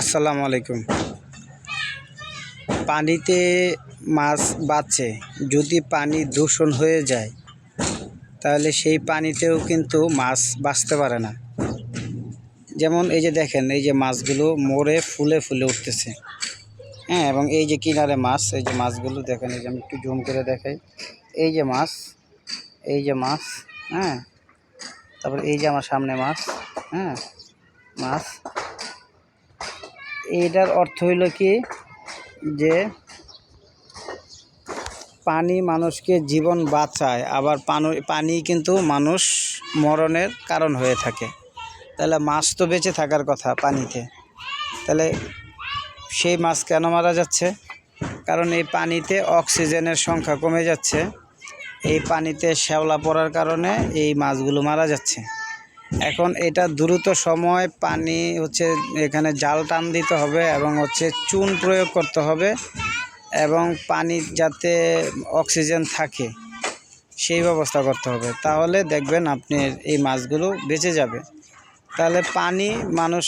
আসসালামু আলাইকুম। পানিতে মাছ বাঁচে, যদি পানি দূষণ হয়ে যায়, তাহলে সেই পানিতেও কিন্তু মাছ বাঁচতে পারে না। যেমন এই যে দেখেন, এই যে মাছগুলো মরে ফুলে ফুলে উঠতেছে। হ্যাঁ এবং এই যে কিনারে মাছ, এই যে মাছগুলো দেখেন, এই যে আমি একটু জুম করে দেখাই। এই যে মাছ, এই যে মাছ হ্যাঁ। তারপর এই যে আমার সামনে মাছ হ্যাঁ মাছ। এটার অর্থ হইল কি? যে পানি মানুষকে জীবন বাঁচায়, আবার পানি কিন্তু মানুষ মরণের কারণ হয়ে থাকে। তাহলে মাছ তো বেঁচে থাকার কথা পানিতে। তাহলে সেই মাছ কেন মারা যাচ্ছে? কারণ এই পানিতে অক্সিজেনের সংখ্যা কমে যাচ্ছে। এই পানিতে শ্যাওলা পড়ার কারণে এই মাছগুলো মারা যাচ্ছে। এখন এটা দ্রুত সময় পানি হচ্ছে এখানে জাল টান দিতে হবে এবং হচ্ছে চুন প্রয়োগ করতে হবে এবং পানি যাতে অক্সিজেন থাকে, সেই ব্যবস্থা করতে হবে। তাহলে দেখবেন আপনি এই মাছগুলো বেঁচে যাবে। তাহলে পানি মানুষ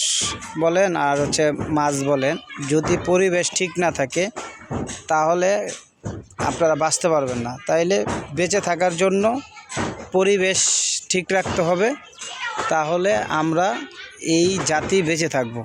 বলেন আর হচ্ছে মাছ বলেন, যদি পরিবেশ ঠিক না থাকে, তাহলে আপনারা বাঁচতে পারবেন না। তাইলে বেঁচে থাকার জন্য পরিবেশ ঠিক রাখতে হবে। তাহলে আমরা এই জাতি বেঁচে থাকব।